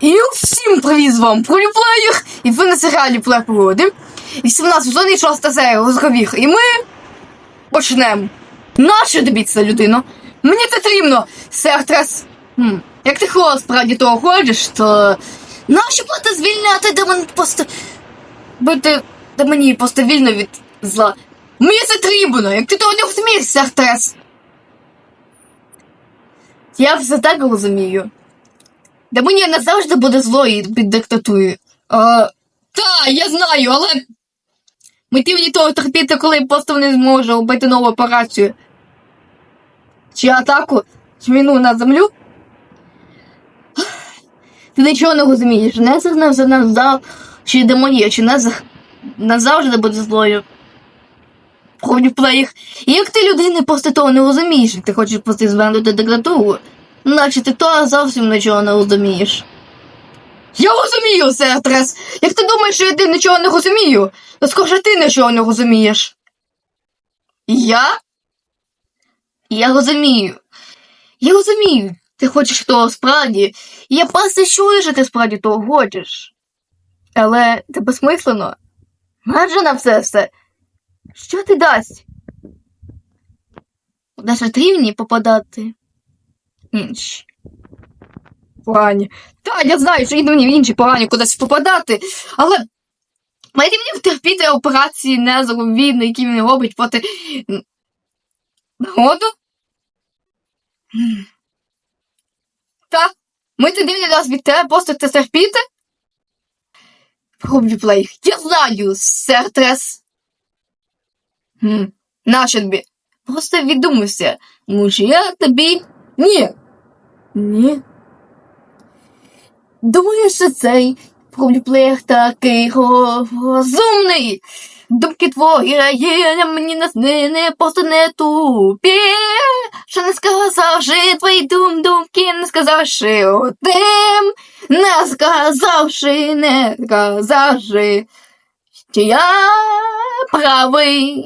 І всім привіт з вами і ви на серіалі Плей Погоди. І 17 сезон і 6 серія розговір. І ми почнемо. Нащо тобі ця людина? Мені потрібно, Сертрес. Хм. Як ти хо справді того ходиш, то нащо просто звільняти, де мене просто бути, де мені просто вільно від зла. Мені це потрібно, як ти того не розумієш, Сертрес. Я все так розумію. Да мені не завжди буде зло під диктатурою. А, та, я знаю, але мені того терпіти, коли просто не зможе робити нову операцію. Чи атаку, чи війну на землю. Ти нічого не розумієш. Незер не знав, чи демонія, чи Незер назавжди буде злою. Плеєр. І як ти людини просто того не розумієш, ти хочеш просто звернути диктатуру. Наче ти то зовсім нічого не розумієш. Я розумію, Сетрес. Як ти думаєш, що я ти нічого не розумію, то скаже ти нічого не розумієш. Я? Я розумію. Я розумію. Ти хочеш того справді. І я просто чую, що ти справді того хочеш. Але це безсмислено. Адже на все все. Що ти дасть? Наші рівні попадати інші. Погані. Так, я знаю, що мені в інші погані кудись попадати, але мені втерпіти операції незеру війни, які він робить проти народу? М. Так, ми тоді раз від тебе просто це терпіти? Роблю плей. Я знаю, сер Трес. Хм, нащо тобі? Просто віддумайся. Може, я тобі. Ні. Ні. Думаю, що цей проблюплеєр такий розумний. Думки твої є мені не, не, не просто не тупі. Що не сказавши твої дум думки, не сказавши одним, не сказавши, не сказавши, що я правий.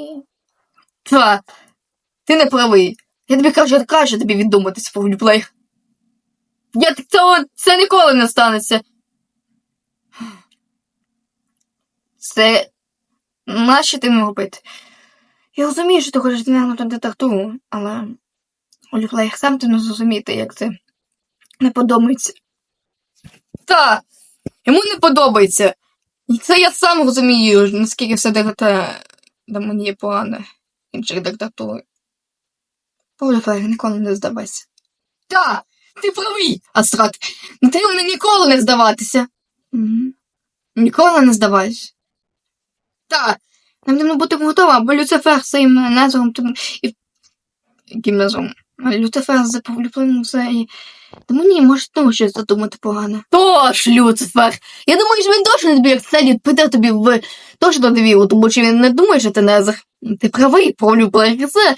Та, ти не правий. Я тобі кажу, краще тобі віддуматися, проблюплеєр. Я цього це ніколи не станеться. Це нащо ти не робити? Я розумію, що ти хочеш динамити диктатуру, але Оліплеєр сам ти не зрозуміти, як це не подобається. Та, йому не подобається. І це я сам розумію, наскільки все дегата мені є погане інших диктатур. Оліплеєр, ніколи не здавайся. Та! Ти правий, Астрат. Ну ти мені ніколи не здаватися. Угу. Ніколи не здавайся. Так, нам треба бути готова, бо Люцифер своїм назвом тим і. Яким назвом? Люцифер заповлюблений все і. Тому ні, може тому щось задумати погане. Тож, Люцифер! Я думаю, що він точно тобі як целі піде тобі в точно довіру, тому що він не думає, що ти незах. Ти правий, повлюблений все.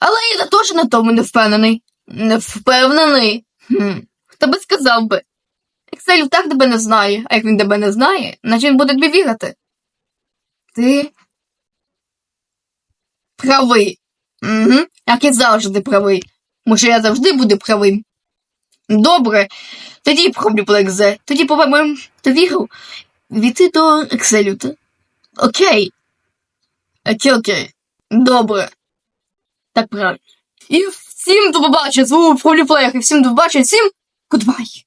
Але я точно на тому не впевнений. Не впевнений. Хм. Хто би сказав би? Ексель так тебе не знає, а як він тебе не знає, значить він буде тобі вірити. Ти правий. Угу. Як і завжди правий. Може, я завжди буду правим. Добре. Тоді пробую по екзе. Тоді побачимо довіру. Війти до Екселю. та? Окей. Окей, окей. Добре. Так правильно. І всім до побачення. З вами Фоліплеєр. І всім до побачення. Всім гудбай.